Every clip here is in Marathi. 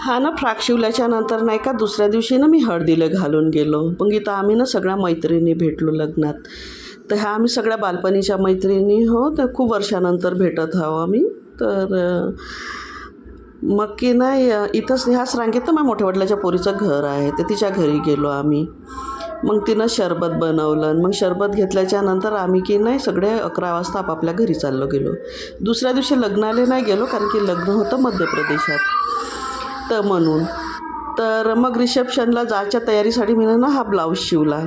हा ना फ्राक शिवल्याच्या नंतर नाही का दुसऱ्या दिवशी ना मी हळदीला घालून गेलो. मग इथं आम्ही ना सगळ्या मैत्रिणी भेटलो लग्नात. तर ह्या आम्ही सगळ्या बालपणीच्या मैत्रिणी हो तर खूप वर्षानंतर भेटत आहो आम्ही. तर मग की नाही इथंच ह्याच रांगेत तर माझ्या मोठ्या वडिलाच्या पोरीचं घर आहे तर तिच्या घरी गेलो आम्ही. मग तिनं शरबत बनवलं मग शरबत घेतल्याच्या नंतर आम्ही की नाही सगळे अकरा वाजता आपापल्या घरी चाललो गेलो. दुसऱ्या दिवशी लग्नाला नाही गेलो कारण की लग्न होतं मध्य प्रदेशात तर म्हणून. तर मग रिसेप्शनला जायच्या तयारीसाठी मी ना हा ब्लाऊज शिवला.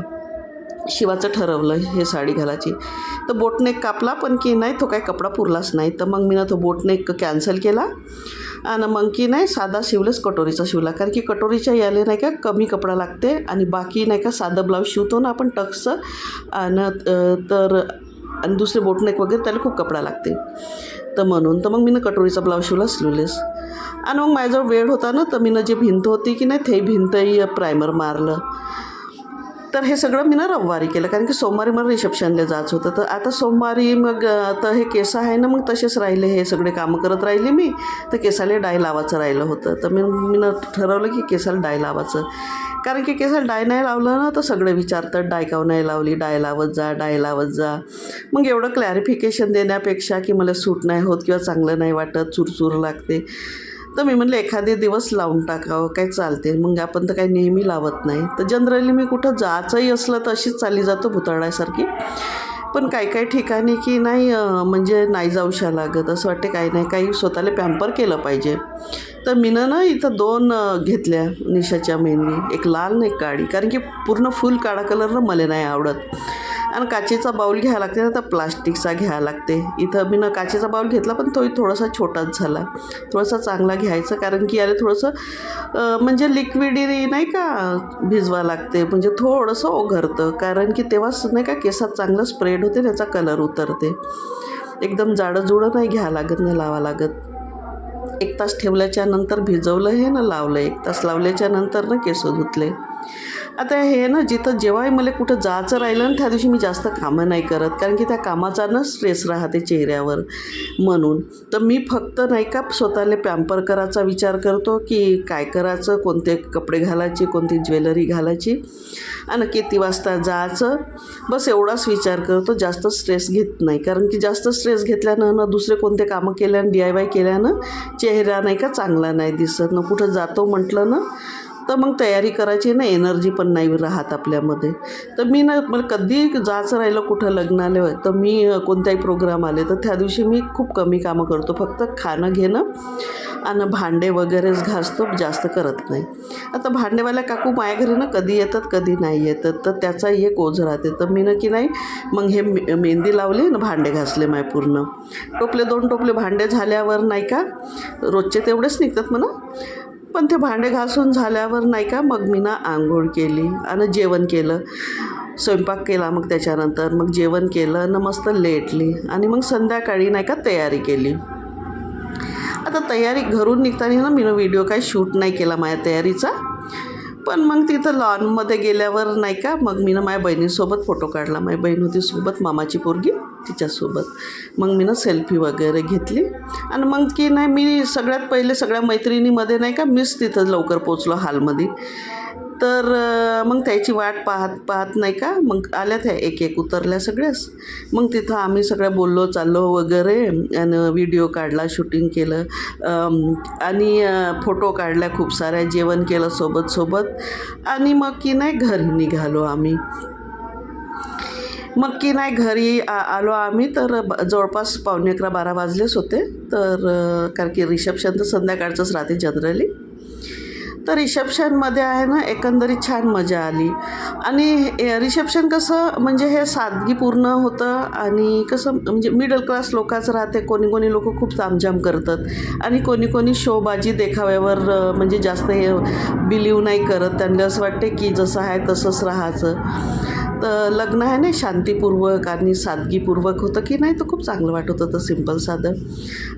शिवाचं ठरवलं हे साडी घालायची. तर बोटनेक कापला पण की नाही तो काही कपडा पुरलाच नाही. तर मग मी ना तो बोटनेक कॅन्सल केला. आणि मग की नाही साधा शिवलंच कटोरीचा शिवला. कारण की कटोरीच्या याले नाही का कमी कपडा लागते आणि बाकी नाही का साधं ब्लाऊज शिवतो ना आपण टक्सचं आणि तर आणि दुसरे बोटनेक वगैरे त्याला खूप कपडा लागते. तर म्हणून तर मग मी ना कटोरीचा ब्लाऊज शिवला शिवलेस. आणि मग माझ्याजवळ वेळ होता ना तर मी जे भिंत होती की नाही ते भिंतही प्रायमर मारलं. तर हे सगळं मी ना रविवारी केलं कारण की सोमवारी मला रिसेप्शनला जायचं होतं. तर आता सोमवारी मग तर हे केस आहे ना मग तसेच राहिले हे सगळे कामं करत राहिले मी. तर केसाला डाय लावायचं राहिलं होतं. तर मी मी ठरवलं की केसाला डाय लावायचं. कारण की केसाला डाय नाही लावलं ना तर सगळे विचारतात डाय काव नाही लावली? डाय लावत जा डाय लावत जा. मग एवढं क्लॅरिफिकेशन देण्यापेक्षा की मला सूट नाही होत किंवा चांगलं नाही वाटत चुरचूर लागते. तर मी म्हणलं एखादे दिवस लावून टाकावं काय चालते मग आपण तर काही नेहमी लावत नाही. तर जनरली मी कुठं जायचंही असलं तर अशीच चाली जातो भुताळासारखी पण काही काही ठिकाणी की नाही म्हणजे नाही जाऊशा लागत. असं वाटते काही नाही काही स्वतःला पॅम्पर केलं पाहिजे. तर मीनं ना इथं दोन घेतल्या निशाच्या मेहंदी. एक लाल आणि एक काळी. कारण की पूर्ण फुल काळा कलर मला नाही आवडत. आणि काचेचा बाऊल घ्यायला लागते ना तर प्लास्टिकचा घ्यायला लागते. इथं मी ना काचेचा बाऊल घेतला पण तोही थोडासा छोटाच झाला. थोडासा चांगला घ्यायचा कारण की याला थोडंसं म्हणजे लिक्विडी नाही का भिजवा लागते म्हणजे थोडंसं ओघरतं. कारण की तेव्हाच नाही का केसात चांगलं स्प्रेड होते त्याचा कलर उतरते. एकदम जाडं जुडं नाही घ्यावं लागत नाही लावा लागत. एक तास ठेवल्याच्या नंतर भिजवलं हे ना लावलं एक तास लावल्याच्या नंतर ना केस धुतले. आता हे ना जिथं जेव्हाही मला कुठं जायचं राहिलं ना त्या दिवशी मी जास्त कामं नाही करत. कारण की त्या कामाचा ना स्ट्रेस राहते चेहऱ्यावर म्हणून. तर मी फक्त नाही का स्वतःला पॅम्पर करायचा विचार करतो की काय करायचं कोणते कपडे घालायचे कोणती ज्वेलरी घालायची आणि किती वाजता जायचं. बस एवढाच विचार करतो जास्त स्ट्रेस घेत नाही. कारण की जास्त स्ट्रेस घेतल्यानं ना दुसरे कोणते कामं केल्यानं डी आय वाय केल्यानं चेहरा नाही का चांगला नाही दिसत. ना कुठं जातो म्हटलं ना तर मग तयारी करायची ना एनर्जी पण नाही राहत आपल्यामध्ये. तर मी ना मला कधी जायचं राहिलं कुठं लग्नाला तर मी कोणत्याही कोणताही प्रोग्राम आले तर त्या दिवशी मी खूप कमी कामं करतो. फक्त खाणं घेणं आणि भांडे वगैरेच घासतो जास्त करत नाही. आता भांडेवाल्या काकू माझ्या घरी ना कधी येतात कधी नाही येतात तर त्याचाही एक ओझ राहते. तर मी ना की नाही मग हे मेहंदी लावली ना भांडे घासले माय पूर्ण. टोपले दोन टोपले भांडे झाल्यावर नाही का रोजचे तेवढेच निघतात म्हणा. पण ते भांडे घासून झाल्यावर नाही का मग मी ना आंघोळ केली आणि जेवण केलं. स्वयंपाक केला मग त्याच्यानंतर. मग जेवण केलं आणि मस्त लेटली आणि मग संध्याकाळी नाही का तयारी केली. आता तयारी घरून निघताना ना मी व्हिडिओ काही शूट नाही केला माझ्या तयारीचा. पण मग तिथं लॉनमध्ये गेल्यावर नाही का मग मी ना माझ्या बहिणीसोबत फोटो काढला. माझी बहीण होती सोबत मामाची पोरगी तिच्यासोबत. मग मी ना सेल्फी वगैरे घेतली. आणि मग की नाही मी सगळ्यात पहिले सगळ्या मैत्रिणीमध्ये नाही का मीच तिथं लवकर पोचलो हॉलमध्ये. तर मग त्याची वाट पाहत पाहत नाही का? मग आल्या त्या एक एक उतरल्या सगळ्याच मग तिथं आम्ही सगळ्या बोललो चाललो वगैरे आणि व्हिडिओ काढला शूटिंग केलं. आणि फोटो काढल्या खूप साऱ्या जेवण केलं सोबत सोबत. आणि मग की नाही घरी निघालो आम्ही. मग की नाही घरी आ आलो आम्ही. तर जवळपास पावणे अकरा बारा वाजलेच होते. तर कारण की रिसेप्शन तर संध्याकाळचंच राहते जनरली. तर रिसेप्शनमध्ये आहे ना एकंदरीत छान मजा आली. आणि रिसेप्शन कसं म्हणजे हे सादगीपूर्ण होतं आणि कसं म्हणजे मिडल क्लास लोकांचं राहते कोणी कोणी लोक खूप तामझाम करतात. आणि कोणी कोणी शोबाजी देखाव्यावर म्हणजे जास्त हे बिलीव नाही करत. त्यांना असं वाटते की जसं आहे तसंच राहायचं. लग्न आहे ना शांतीपूर्वक आणि सादगीपूर्वक होतं की नाही तर खूप चांगलं वाटत होतं सिंपल साधं.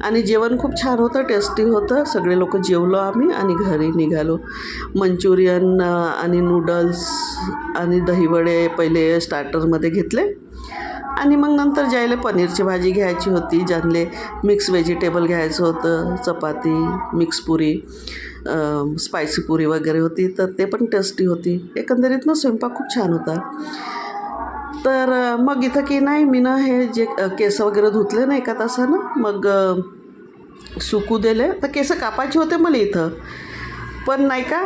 आणि जेवण खूप छान होतं टेस्टी होतं. सगळे लोक जेवलो आम्ही आणि घरी निघालो. मंचुरियन आणि नूडल्स आणि दहीवडे पहिले स्टार्टरमध्ये घेतले. आणि मग नंतर ज्यायला पनीरची भाजी घ्यायची होती ज्यांले मिक्स व्हेजिटेबल घ्यायचं होतं चपाती मिक्स पुरी स्पायसी पुरी वगैरे होती तर ते पण टेस्टी होती. एकंदरीत ना स्वयंपाक खूप छान होता. तर मग इथं की नाही मी ना हे जे केस वगैरे धुतले ना एका तासानं मग सुकू दिले. तर केस कापायचे होते मला इथं. पण नाही का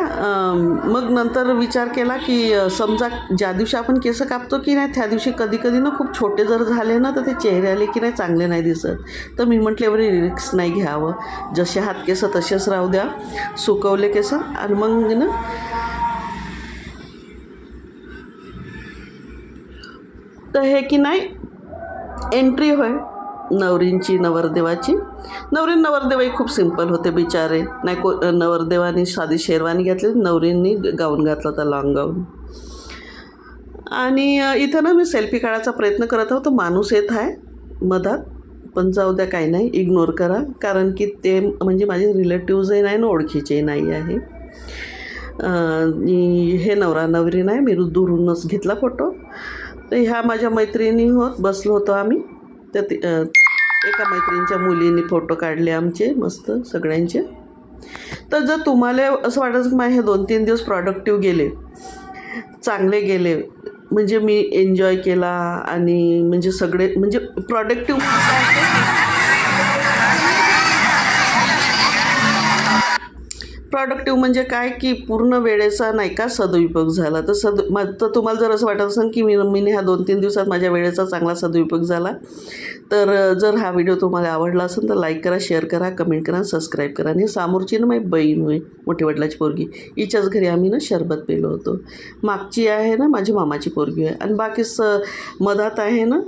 मग नंतर विचार केला की समजा ज्या दिवशी आपण केस कापतो की नाही त्या दिवशी कधी कधी ना खूप छोटे जर झाले ना तर ते चेहऱ्याले की नाही चांगले नाही दिसत. तर मी म्हटलं एवढी रिस्क नाही घ्यावं. जसे हात केस तसेच राहू द्या. सुकवले केस आणि मग ना तर हे की नाही एंट्री होय. नवरींची नवरदेवाची. नवरी नवरदेवही खूप सिंपल होते बिचारे. नाही को नवरदेवानी साधी शेरवानी घातली नवरींनी गाऊन घातला होता लॉंग गाऊन आणि इथं ना मी सेल्फी काढायचा प्रयत्न करत आहोत तो माणूस येत आहे मधात. पण जाऊ द्या काही नाही इग्नोर करा. कारण की ते म्हणजे माझे रिलेटिव्जही नाही ना ओळखीचेही नाही आहे. हे नवरा नवरी नाही मी दुरूनच घेतला फोटो तर ह्या माझ्या मैत्रिणी होत बसलो होतो आम्ही. तर ती एका मैत्रिणीच्या मुलींनी फोटो काढले आमचे मस्त सगळ्यांचे. तर जर तुम्हाला असं वाटत की माझे हे दोन तीन दिवस प्रॉडक्टिव्ह गेले चांगले गेले म्हणजे मी एन्जॉय केला आणि म्हणजे सगळे म्हणजे प्रॉडक्टिव्ह प्रॉडक्टिव्ह म्हणजे काय? की पूर्ण वेळेचा नाही का सदुपयोग झाला? तर सद तर तुम्हाला जर असं वाटत असेल की मी मी ह्या दोन तीन दिवसात माझ्या वेळेचा चांगला सदुपयोग झाला तर जर हा व्हिडिओ तुम्हाला आवडला असेल तर लाईक करा शेअर करा कमेंट करा सबस्क्राईब करा. आणि सामोरची ना माझी बहीण होय मोठी वडिलाची पोरगी हिच्याच घरी आम्ही ना शरबत पेलो होतो. मागची आहे ना माझी मामाची पोरगी आहे आणि बाकी स मधात आहे ना